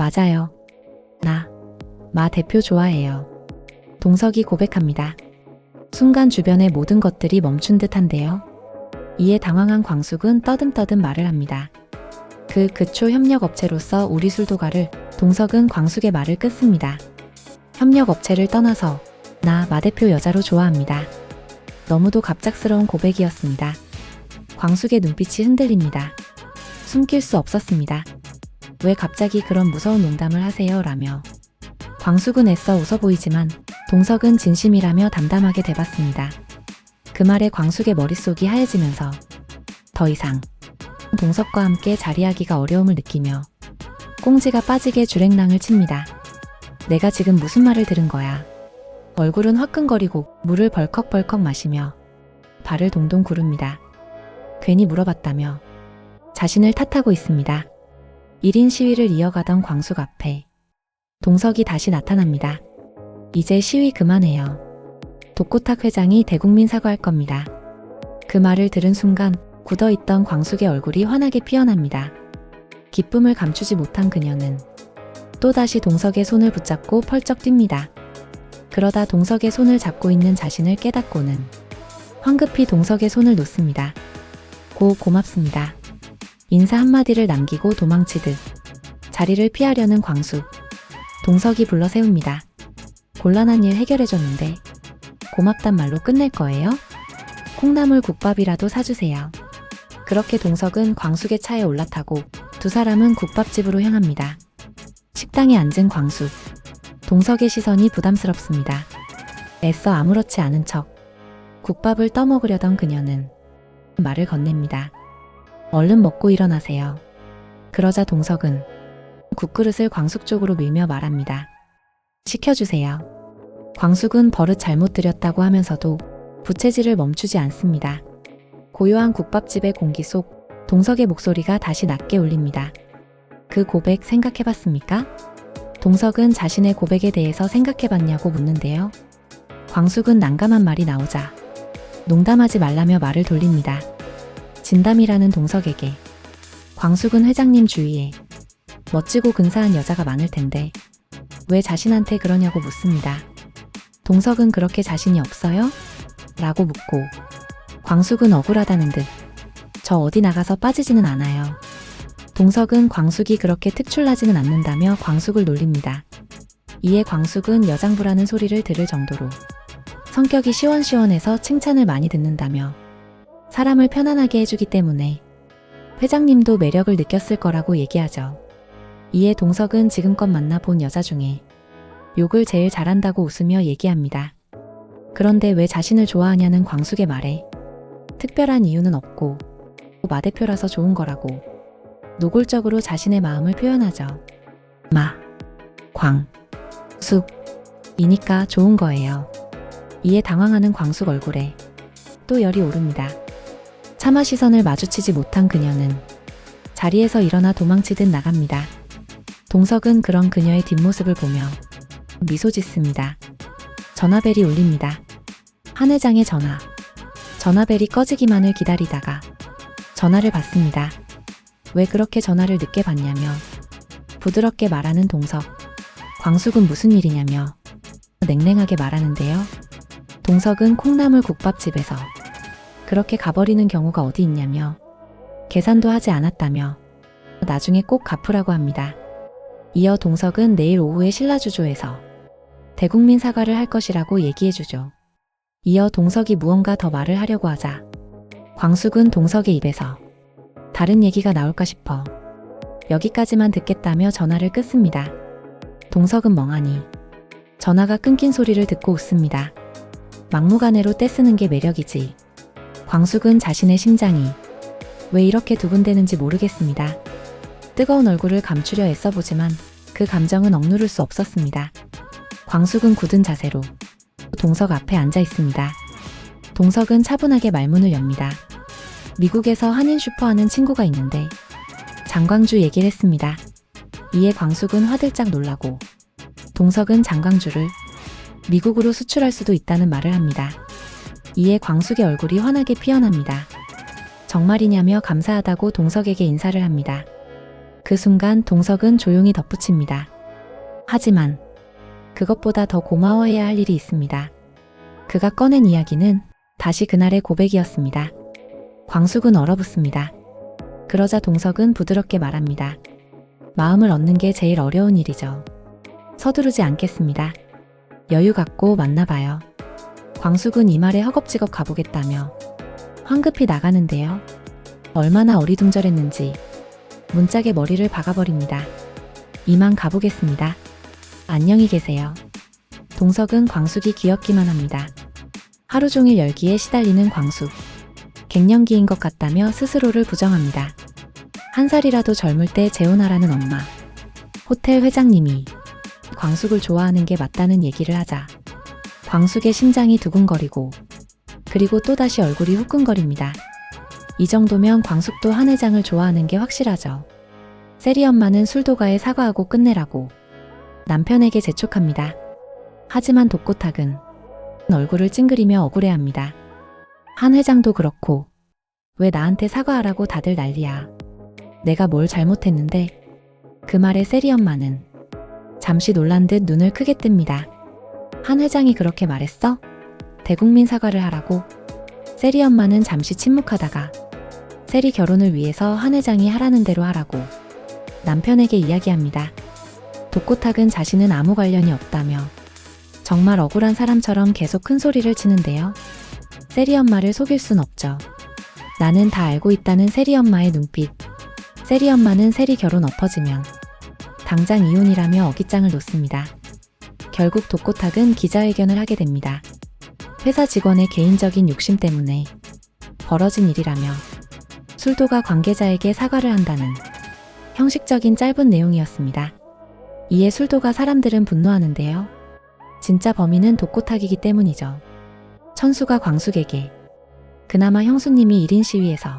맞아요. 나, 마 대표 좋아해요. 동석이 고백합니다. 순간 주변의 모든 것들이 멈춘 듯한데요. 이에 당황한 광숙은 떠듬떠듬 말을 합니다. 그 그초 협력업체로서 우리 술도가를 동석은 광숙의 말을 끊습니다. 협력업체를 떠나서 나 마 대표 여자로 좋아합니다. 너무도 갑작스러운 고백이었습니다. 광숙의 눈빛이 흔들립니다. 숨길 수 없었습니다. 왜 갑자기 그런 무서운 농담을 하세요? 라며. 광숙은 애써 웃어 보이지만 동석은 진심이라며 담담하게 대봤습니다. 그 말에 광숙의 머릿속이 하얘지면서 더 이상 동석과 함께 자리하기가 어려움을 느끼며 꽁지가 빠지게 주랭랑을 칩니다. 내가 지금 무슨 말을 들은 거야. 얼굴은 화끈거리고 물을 벌컥벌컥 마시며 발을 동동 구릅니다. 괜히 물어봤다며 자신을 탓하고 있습니다. 1인 시위를 이어가던 광숙 앞에 동석이 다시 나타납니다. 이제 시위 그만해요. 독고탁 회장이 대국민 사과할 겁니다. 그 말을 들은 순간 굳어있던 광숙의 얼굴이 환하게 피어납니다. 기쁨을 감추지 못한 그녀는 또다시 동석의 손을 붙잡고 펄쩍 뜁니다. 그러다 동석의 손을 잡고 있는 자신을 깨닫고는 황급히 동석의 손을 놓습니다. 고 고맙습니다. 인사 한마디를 남기고 도망치듯 자리를 피하려는 광수. 동석이 불러 세웁니다. 곤란한 일 해결해줬는데 고맙단 말로 끝낼 거예요? 콩나물 국밥이라도 사주세요. 그렇게 동석은 광숙의 차에 올라타고 두 사람은 국밥집으로 향합니다. 식당에 앉은 광숙. 동석의 시선이 부담스럽습니다. 애써 아무렇지 않은 척 국밥을 떠먹으려던 그녀는 말을 건넵니다. 얼른 먹고 일어나세요. 그러자 동석은 국그릇을 광숙 쪽으로 밀며 말합니다. 시켜주세요. 광숙은 버릇 잘못 들였다고 하면서도 부채질을 멈추지 않습니다. 고요한 국밥집의 공기 속 동석의 목소리가 다시 낮게 울립니다. 그 고백 생각해봤습니까? 동석은 자신의 고백에 대해서 생각해봤냐고 묻는데요. 광숙은 난감한 말이 나오자 농담하지 말라며 말을 돌립니다. 진담이라는 동석에게 광숙은 회장님 주위에 멋지고 근사한 여자가 많을 텐데 왜 자신한테 그러냐고 묻습니다. 동석은 그렇게 자신이 없어요? 라고 묻고 광숙은 억울하다는 듯 저 어디 나가서 빠지지는 않아요. 동석은 광숙이 그렇게 특출나지는 않는다며 광숙을 놀립니다. 이에 광숙은 여장부라는 소리를 들을 정도로 성격이 시원시원해서 칭찬을 많이 듣는다며 사람을 편안하게 해주기 때문에 회장님도 매력을 느꼈을 거라고 얘기하죠. 이에 동석은 지금껏 만나본 여자 중에 욕을 제일 잘한다고 웃으며 얘기합니다. 그런데 왜 자신을 좋아하냐는 광숙의 말에 특별한 이유는 없고 마 대표라서 좋은 거라고 노골적으로 자신의 마음을 표현하죠. 마, 광, 숙, 이니까 좋은 거예요. 이에 당황하는 광숙 얼굴에 또 열이 오릅니다. 차마 시선을 마주치지 못한 그녀는 자리에서 일어나 도망치듯 나갑니다. 동석은 그런 그녀의 뒷모습을 보며 미소 짓습니다. 전화벨이 울립니다. 한 회장의 전화. 전화벨이 꺼지기만을 기다리다가 전화를 받습니다. 왜 그렇게 전화를 늦게 받냐며 부드럽게 말하는 동석. 광숙은 무슨 일이냐며 냉랭하게 말하는데요. 동석은 콩나물 국밥집에서 그렇게 가버리는 경우가 어디 있냐며 계산도 하지 않았다며 나중에 꼭 갚으라고 합니다. 이어 동석은 내일 오후에 신라주조에서 대국민 사과를 할 것이라고 얘기해주죠. 이어 동석이 무언가 더 말을 하려고 하자 광숙은 동석의 입에서 다른 얘기가 나올까 싶어 여기까지만 듣겠다며 전화를 끊습니다. 동석은 멍하니 전화가 끊긴 소리를 듣고 웃습니다. 막무가내로 떼쓰는 게 매력이지. 광숙은 자신의 심장이 왜 이렇게 두근대는지 모르겠습니다. 뜨거운 얼굴을 감추려 애써보지만 그 감정은 억누를 수 없었습니다. 광숙은 굳은 자세로 동석 앞에 앉아 있습니다. 동석은 차분하게 말문을 엽니다. 미국에서 한인 슈퍼 하는 친구가 있는데 장광주 얘기를 했습니다. 이에 광숙은 화들짝 놀라고 동석은 장광주를 미국으로 수출할 수도 있다는 말을 합니다. 이에 광숙의 얼굴이 환하게 피어납니다. 정말이냐며 감사하다고 동석에게 인사를 합니다. 그 순간 동석은 조용히 덧붙입니다. 하지만 그것보다 더 고마워해야 할 일이 있습니다. 그가 꺼낸 이야기는 다시 그날의 고백이었습니다. 광숙은 얼어붙습니다. 그러자 동석은 부드럽게 말합니다. 마음을 얻는 게 제일 어려운 일이죠. 서두르지 않겠습니다. 여유 갖고 만나봐요. 광숙은 이 말에 허겁지겁 가보겠다며 황급히 나가는데요. 얼마나 어리둥절했는지 문짝에 머리를 박아버립니다. 이만 가보겠습니다. 안녕히 계세요. 동석은 광숙이 귀엽기만 합니다. 하루 종일 열기에 시달리는 광숙. 갱년기인 것 같다며 스스로를 부정합니다. 한 살이라도 젊을 때 재혼하라는 엄마. 호텔 회장님이 광숙을 좋아하는 게 맞다는 얘기를 하자. 광숙의 심장이 두근거리고 그리고 또다시 얼굴이 후끈거립니다. 이 정도면 광숙도 한 회장을 좋아하는 게 확실하죠. 세리 엄마는 술도가에 사과하고 끝내라고 남편에게 재촉합니다. 하지만 독고탁은 얼굴을 찡그리며 억울해합니다. 한 회장도 그렇고 왜 나한테 사과하라고 다들 난리야. 내가 뭘 잘못했는데 그 말에 세리 엄마는 잠시 놀란 듯 눈을 크게 뜹니다. 한 회장이 그렇게 말했어? 대국민 사과를 하라고? 세리 엄마는 잠시 침묵하다가 세리 결혼을 위해서 한 회장이 하라는 대로 하라고 남편에게 이야기합니다. 독고탁은 자신은 아무 관련이 없다며 정말 억울한 사람처럼 계속 큰 소리를 치는데요. 세리 엄마를 속일 순 없죠. 나는 다 알고 있다는 세리 엄마의 눈빛. 세리 엄마는 세리 결혼 엎어지면 당장 이혼이라며 어깃장을 놓습니다. 결국 독고탁은 기자회견을 하게 됩니다. 회사 직원의 개인적인 욕심 때문에 벌어진 일이라며 술도가 관계자에게 사과를 한다는 형식적인 짧은 내용이었습니다. 이에 술도가 사람들은 분노하는데요. 진짜 범인은 독고탁이기 때문이죠. 천수가 광숙에게 그나마 형수님이 1인 시위에서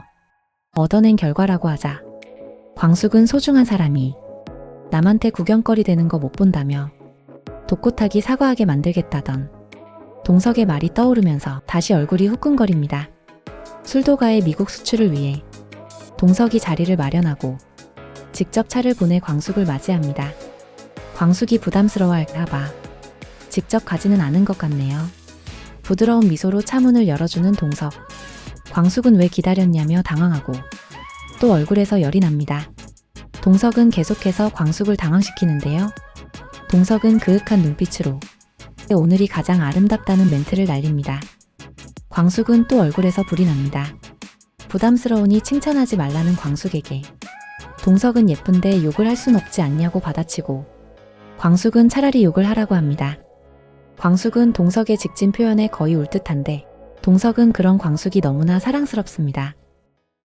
얻어낸 결과라고 하자 광숙은 소중한 사람이 남한테 구경거리 되는 거 못 본다며 독고탁이 사과하게 만들겠다던 동석의 말이 떠오르면서 다시 얼굴이 후끈거립니다. 술도가의 미국 수출을 위해 동석이 자리를 마련하고 직접 차를 보내 광숙을 맞이합니다. 광숙이 부담스러워할까봐 직접 가지는 않은 것 같네요. 부드러운 미소로 차문을 열어주는 동석. 광숙은 왜 기다렸냐며 당황하고 또 얼굴에서 열이 납니다. 동석은 계속해서 광숙을 당황시키는데요. 동석은 그윽한 눈빛으로 오늘이 가장 아름답다는 멘트를 날립니다. 광숙은 또 얼굴에서 불이 납니다. 부담스러우니 칭찬하지 말라는 광숙에게 동석은 예쁜데 욕을 할 순 없지 않냐고 받아치고 광숙은 차라리 욕을 하라고 합니다. 광숙은 동석의 직진 표현에 거의 울 듯한데 동석은 그런 광숙이 너무나 사랑스럽습니다.